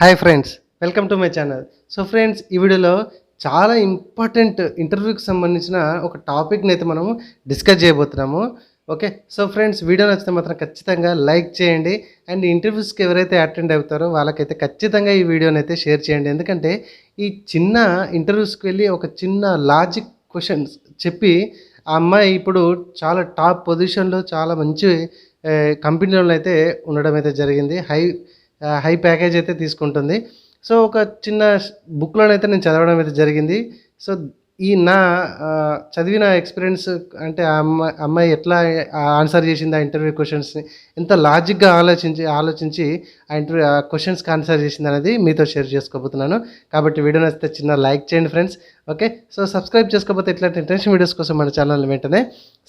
Hi friends welcome to my channel so friends ఈ వీడియోలో చాలా ఇంపార్టెంట్ ఇంటర్వ్యూకి సంబంధించిన ఒక టాపిక్ని అయితే మనము డిస్కస్ చేయబోతున్నాము. ఓకే సో ఫ్రెండ్స్ వీడియో నచ్చితే మాత్రం ఖచ్చితంగా లైక్ చేయండి. అండ్ ఇంటర్వ్యూస్కి ఎవరైతే అటెండ్ అవుతారో వాళ్ళకైతే ఖచ్చితంగా ఈ వీడియోని అయితే షేర్ చేయండి. ఎందుకంటే ఈ చిన్న ఇంటర్వ్యూస్కి వెళ్ళి ఒక చిన్న లాజిక్ క్వశ్చన్స్ చెప్పి ఆ అమ్మాయి ఇప్పుడు చాలా టాప్ పొజిషన్లో చాలా మంచి కంపెనీలలో కంపెనీలో అయితే ఉండడం అయితే జరిగింది. హై హై ప్యాకేజ్ అయితే తీసుకుంటుంది. సో ఒక చిన్న బుక్లోనైతే నేను చదవడం అయితే జరిగింది. సో ఈ నా చదివిన ఎక్స్పీరియన్స్ అంటే ఆ అమ్మాయి అమ్మాయి ఎట్లా ఆన్సర్ చేసింది ఆ ఇంటర్వ్యూ క్వశ్చన్స్ని ఎంత లాజిక్గా ఆలోచించి ఆలోచించి ఆ ఇంటర్వ్యూ ఆ క్వశ్చన్స్కి ఆన్సర్ చేసింది అనేది మీతో షేర్ చేసుకోబోతున్నాను. కాబట్టి వీడియో నచ్చితే చిన్న లైక్ చేయండి ఫ్రెండ్స్. ఓకే? సో సబ్స్క్రైబ్ చేసుకోకపోతే ఇట్లాంటి ఇంట్రెస్ట్ వీడియోస్ కోసం మన ఛానల్ వెంటనే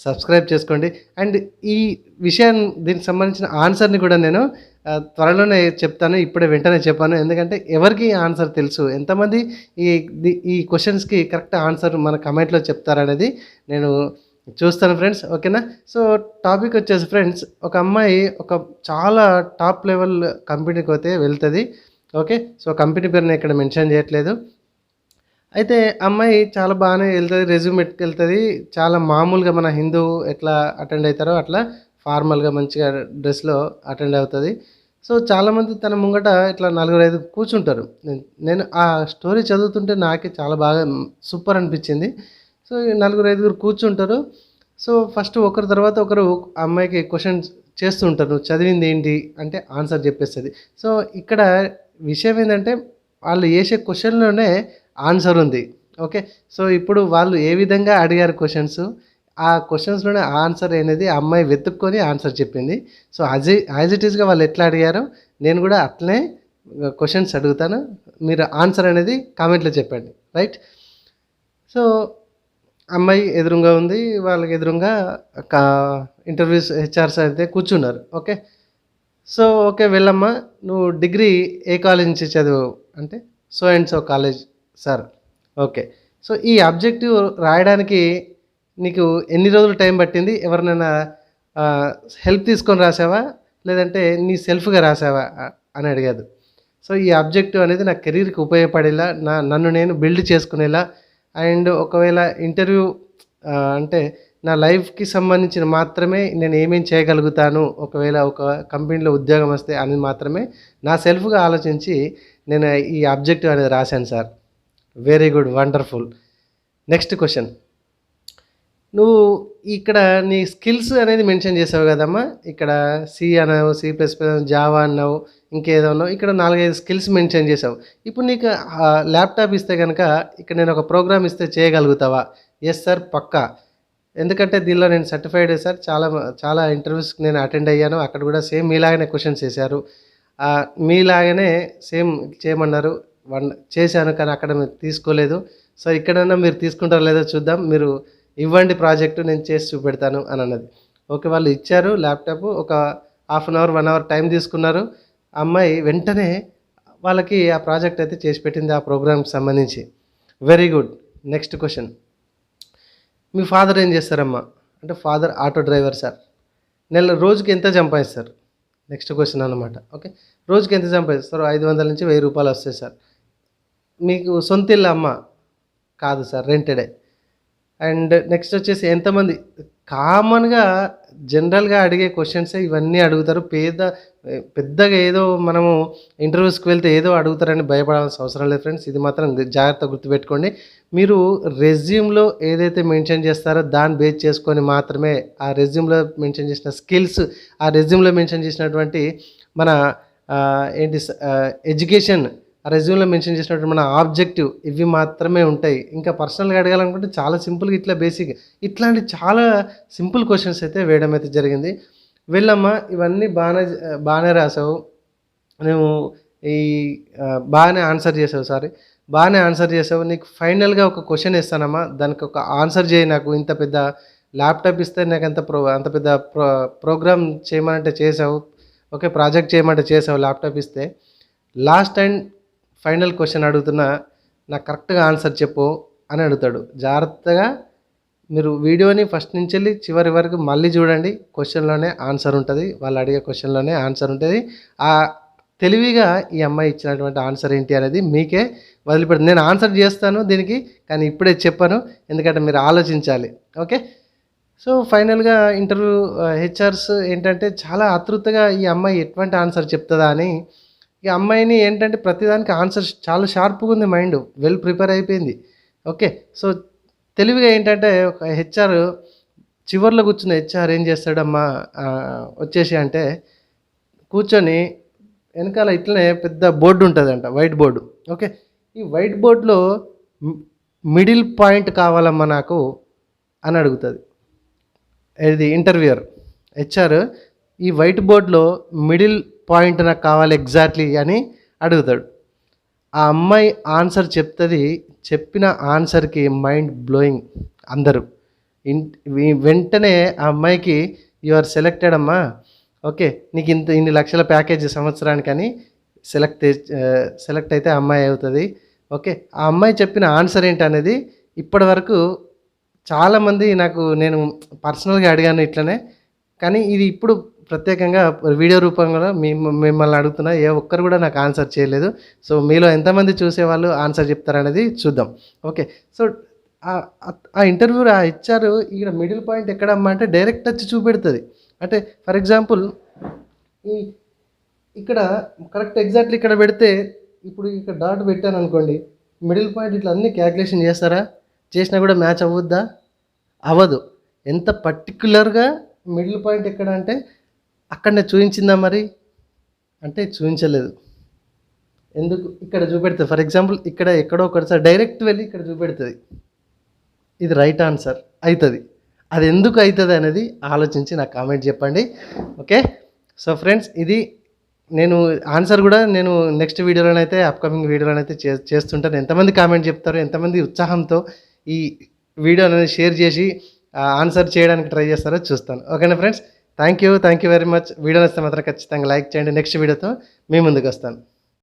సబ్స్క్రైబ్ చేసుకోండి. అండ్ ఈ విషయాన్ని దీనికి సంబంధించిన ఆన్సర్ని కూడా నేను త్వరలోనే చెప్తాను ఇప్పుడే వెంటనే చెప్పాను. ఎందుకంటే ఎవరికి ఆన్సర్ తెలుసు? ఎంతమంది ఈ ఈ క్వశ్చన్స్కి కరెక్ట్ ఆన్సర్ మన కమెంట్లో చెప్తారనేది నేను చూస్తాను ఫ్రెండ్స్. ఓకేనా? సో టాపిక్ వచ్చేసి ఫ్రెండ్స్ ఒక అమ్మాయి ఒక చాలా టాప్ లెవెల్ కంపెనీకి అయితే వెళ్తుంది. ఓకే? సో కంపెనీ పేరుని ఇక్కడ మెన్షన్ చేయట్లేదు. అయితే అమ్మాయి చాలా బాగానే వెళ్తుంది రెజ్యూమ్ వెళ్తుంది. చాలా మామూలుగా మన హిందూ ఎట్లా అటెండ్ అవుతారో అట్లా ఫార్మల్గా మంచిగా డ్రెస్లో అటెండ్ అవుతుంది. సో చాలామంది తన ముంగట ఇట్లా నలుగురు ఐదు కూర్చుంటారు. నేను- ఆ స్టోరీ చదువుతుంటే నాకే చాలా బాగా సూపర్ అనిపించింది. సో నలుగురు ఐదుగురు కూర్చుంటారు. సో ఫస్ట్ ఒకరి తర్వాత ఒకరు ఆ అమ్మాయికి క్వశ్చన్స్ చేస్తూ ఉంటారు. నువ్వు చదివింది ఏంటి? అంటే ఆన్సర్ చెప్పేస్తుంది. సో ఇక్కడ విషయం ఏంటంటే వాళ్ళు వేసే క్వశ్చన్లోనే ఆన్సర్ ఉంది. ఓకే? సో ఇప్పుడు వాళ్ళు ఏ విధంగా అడిగారు క్వశ్చన్స్ ఆ క్వశ్చన్స్లోనే ఆన్సర్ అనేది ఆ అమ్మాయి వెతుక్కొని ఆన్సర్ చెప్పింది. సో యాజ్ యాజ్ ఇట్ ఈస్గా వాళ్ళు ఎట్లా అడిగారో నేను కూడా అట్లనే క్వశ్చన్స్ అడుగుతాను. మీరు ఆన్సర్ అనేది కామెంట్లో చెప్పండి. రైట్ సో అమ్మాయి ఎదురుగా ఉంది. వాళ్ళకి ఎదురుగా ఇంటర్వ్యూస్ హెచ్ఆర్స్ అయితే కూర్చున్నారు. ఓకే? సో ఓకే వెళ్ళమ్మా. నువ్వు డిగ్రీ ఏ కాలేజ్ నుంచి చదువు అంటే so and so college sir. Okay. So ఈ అబ్జెక్టివ్ రాయడానికి నీకు ఎన్ని రోజులు టైం పట్టింది? ఎవరినైనా హెల్ప్ తీసుకొని రాసావా? లేదంటే నీ సెల్ఫ్గా రాసావా? అని అడిగాదు సో ఈ అబ్జెక్టివ్ అనేది నా కెరీర్కి ఉపయోగపడేలా నా నన్ను నేను బిల్డ్ చేసుకునేలా అండ్ ఒకవేళ ఇంటర్వ్యూ అంటే నా లైఫ్కి సంబంధించిన మాత్రమే నేను ఏమేం చేయగలుగుతాను? ఒకవేళ ఒక కంపెనీలో ఉద్యోగం వస్తే అని మాత్రమే నా సెల్ఫ్గా ఆలోచించి నేను ఈ అబ్జెక్టివ్ అనేది రాశాను sir. Very good wonderful next question నువ్వు ఇక్కడ నీ స్కిల్స్ అనేది మెన్షన్ చేసావు కదమ్మా. ఇక్కడ సి అన్నావు సి ప్లస్ ప్లస్ జావా అన్నావు ఇంకేదో అన్నావు. ఇక్కడ నాలుగైదు స్కిల్స్ మెన్షన్ చేసావు. ఇప్పుడు నీకు ల్యాప్టాప్ ఇస్తే కనుక ఇక్కడ నేను ఒక ప్రోగ్రామ్ ఇస్తే చేయగలుగుతావా? ఎస్ సార్ పక్కా. ఎందుకంటే దీనిలో నేను సర్టిఫైడ్ సార్ చాలా చాలా ఇంటర్వ్యూస్కి నేను అటెండ్ అయ్యాను. అక్కడ కూడా సేమ్ మీలాగానే క్వశ్చన్స్ వేశారు ఆ, మీలాగానే సేమ్ చేయమన్నారు. వన్ చేశాను కానీ అక్కడ మీరు తీసుకోలేదు. సో ఇక్కడైనా మీరు తీసుకుంటారో లేదో చూద్దాం. మీరు ఇవ్వండి ప్రాజెక్టు నేను చేసి చూపెడతాను అని అన్నది. ఓకే వాళ్ళు ఇచ్చారు ల్యాప్టాప్. ఒక half an hour one hour time తీసుకున్నారు. అమ్మాయి వెంటనే వాళ్ళకి ఆ ప్రాజెక్ట్ అయితే చేసి పెట్టింది ఆ ప్రోగ్రామ్కి సంబంధించి. వెరీ గుడ్ నెక్స్ట్ క్వశ్చన్ మీ ఫాదర్ ఏం చేస్తారమ్మా? అంటే ఫాదర్ ఆటో డ్రైవర్ సార్. నెల రోజుకి ఎంత సంపాదిస్తారు? నెక్స్ట్ క్వశ్చన్ అనమాట ఓకే రోజుకి ఎంత సంపాదిస్తారు? ఐదు వందల నుంచి వెయ్యి రూపాయలు వస్తాయి సార్. మీకు సొంత ఇల్లు అమ్మ కాదు సార్ రెంటెడే అండ్ నెక్స్ట్ వచ్చేసి ఎంతమంది? కామన్గా జనరల్గా అడిగే క్వశ్చన్సే ఇవన్నీ అడుగుతారు. పేద పెద్దగా ఏదో మనము ఇంటర్వ్యూస్కి వెళ్తే ఏదో అడుగుతారని భయపడాల్సిన అవసరం లేదు ఫ్రెండ్స్ ఇది మాత్రం జాగ్రత్త గుర్తుపెట్టుకోండి. మీరు రెజ్యూమ్లో ఏదైతే మెన్షన్ చేస్తారో దాన్ని బేస్ చేసుకొని మాత్రమే ఆ రెజ్యూమ్లో మెన్షన్ చేసిన స్కిల్స్ ఆ రెజ్యూమ్లో మెన్షన్ చేసినటువంటి మన ఏంటి ఎడ్యుకేషన్ రెజ్యూమ్లో మెన్షన్ చేసినటువంటి మన ఆబ్జెక్టివ్ ఇవి మాత్రమే ఉంటాయి. ఇంకా పర్సనల్గా అడగాలనుకుంటే చాలా సింపుల్గా ఇట్లా బేసిక్ ఇట్లాంటి చాలా సింపుల్ క్వశ్చన్స్ అయితే వేయడం అయితే జరిగింది. వెళ్ళమ్మా ఇవన్నీ బాగానే బాగానే రాసావు. నువ్వు ఈ బాగానే ఆన్సర్ చేసావు సారీ. బాగానే ఆన్సర్ చేసావు. నీకు ఫైనల్గా ఒక క్వశ్చన్ ఇస్తానమ్మా దానికి ఒక ఆన్సర్ చేయి నాకు. ఇంత పెద్ద ల్యాప్టాప్ ఇస్తే నాకు అంత ప్రో అంత పెద్ద ప్రో ప్రోగ్రామ్ చేయమంటే చేసావు. ఓకే ప్రాజెక్ట్ చేయమంటే చేసావు ల్యాప్టాప్ ఇస్తే. లాస్ట్ అండ్ ఫైనల్ క్వశ్చన్ అడుగుతున్నా నాకు కరెక్ట్గా ఆన్సర్ చెప్పు అని అడుగుతాడు. జాగ్రత్తగా మీరు వీడియోని ఫస్ట్ నుంచి వెళ్ళి చివరి వరకు మళ్ళీ చూడండి. క్వశ్చన్లోనే ఆన్సర్ ఉంటుంది. వాళ్ళు అడిగే క్వశ్చన్లోనే ఆన్సర్ ఉంటుంది. ఆ తెలివిగా ఈ అమ్మాయి ఇచ్చినటువంటి ఆన్సర్ ఏంటి అనేది మీకే వదిలిపెడుతుంది నేను ఆన్సర్ చేస్తాను దీనికి కానీ ఇప్పుడే చెప్పాను ఎందుకంటే మీరు ఆలోచించాలి. ఓకే? సో ఫైనల్గా ఇంటర్వ్యూ హెచ్ఆర్స్ ఏంటంటే చాలా ఆతృతగా ఈ అమ్మాయి ఎటువంటి ఆన్సర్ చెప్తుందా అని ఈ అమ్మాయిని ఏంటంటే ప్రతిదానికి ఆన్సర్ చాలా షార్ప్గా ఉంది మైండ్ వెల్ ప్రిపేర్ అయిపోయింది. ఓకే సో తెలివిగా ఏంటంటే ఒక హెచ్ఆర్ చివర్లో కూర్చున్న హెచ్ఆర్ ఏం చేస్తాడమ్మా? వచ్చేసి అంటే కూర్చొని వెనకాల ఇట్లనే పెద్ద బోర్డు ఉంటుందంట వైట్ బోర్డు ఓకే ఈ వైట్ బోర్డులో మిడిల్ పాయింట్ కావాలమ్మా నాకు అని అడుగుతుంది. ఇది ఇంటర్వ్యూయర్ హెచ్ఆర్ ఈ వైట్ బోర్డులో మిడిల్ పాయింట్ నాకు కావాలి ఎగ్జాక్ట్లీ అని అడుగుతాడు. ఆ అమ్మాయి ఆన్సర్ చెప్తుంది చెప్పిన ఆన్సర్కి మైండ్ బ్లోయింగ్ అందరూ. ఇన్ వెంటనే ఆ అమ్మాయికి యు ఆర్ సెలెక్టెడ్ అమ్మా. ఓకే నీకు ఇంత ఇన్ని లక్షల ప్యాకేజ్ సంవత్సరానికి అని సెలెక్ట్ సెలెక్ట్ అయితే ఆ అమ్మాయి అవుతుంది. ఓకే ఆ అమ్మాయి చెప్పిన ఆన్సర్ ఏంటనేది ఇప్పటి వరకు చాలామంది నాకు నేను పర్సనల్గా అడిగాను ఇట్లనే. కానీ ఇది ఇప్పుడు ప్రత్యేకంగా వీడియో రూపంలో మీ మిమ్మల్ని అడుగుతున్నా ఏ ఒక్కరు కూడా నాకు ఆన్సర్ చేయలేదు. సో మీలో ఎంతమంది చూసేవాళ్ళు ఆన్సర్ చెప్తారనేది చూద్దాం. ఓకే. సో ఆ- ఇంటర్వ్యూ ఆ ఇచ్చారు. ఇక్కడ మిడిల్ పాయింట్ ఎక్కడమ్మా అంటే డైరెక్ట్ వచ్చి చూపెడుతుంది. అంటే ఫర్ ఎగ్జాంపుల్ ఈ ఇక్కడ కరెక్ట్ ఎగ్జాక్ట్లీ ఇక్కడ పెడితే ఇప్పుడు ఇక్కడ డాట్ పెట్టాను అనుకోండి మిడిల్ పాయింట్ ఇట్లా అన్ని క్యాల్కులేషన్ చేస్తారా? చేసినా కూడా మ్యాచ్ అవ్వద్దా? అవ్వదు. ఎంత పర్టికులర్గా మిడిల్ పాయింట్ ఎక్కడ అంటే అక్కడనే చూపించిందా మరి? అంటే చూపించలేదు ఎందుకు? ఇక్కడ చూపెడుతుంది. ఫర్ ఎగ్జాంపుల్ ఇక్కడ ఎక్కడో ఒకటిసారి డైరెక్ట్ వెళ్ళి ఇక్కడ చూపెడుతుంది. ఇది రైట్ ఆన్సర్ అవుతుంది అది ఎందుకు అవుతుంది అనేది ఆలోచించి నాకు కామెంట్ చెప్పండి. ఓకే సో ఫ్రెండ్స్ ఇది నేను ఆన్సర్ కూడా నేను నెక్స్ట్ వీడియోలోనైతే అప్కమింగ్ వీడియోలోనైతే చే చేస్తుంటాను. ఎంతమంది కామెంట్ చెప్తారు ఎంతమంది ఉత్సాహంతో ఈ వీడియో అనేది షేర్ చేసి ఆన్సర్ చేయడానికి ట్రై చేస్తారో చూస్తాను. ఓకేనా friends thank you thank you very much video నచ్చితే మాత్రం ఖచ్చితంగా లైక్ చేయండి. నెక్స్ట్ వీడియోతో మీ ముందుకు వస్తాను.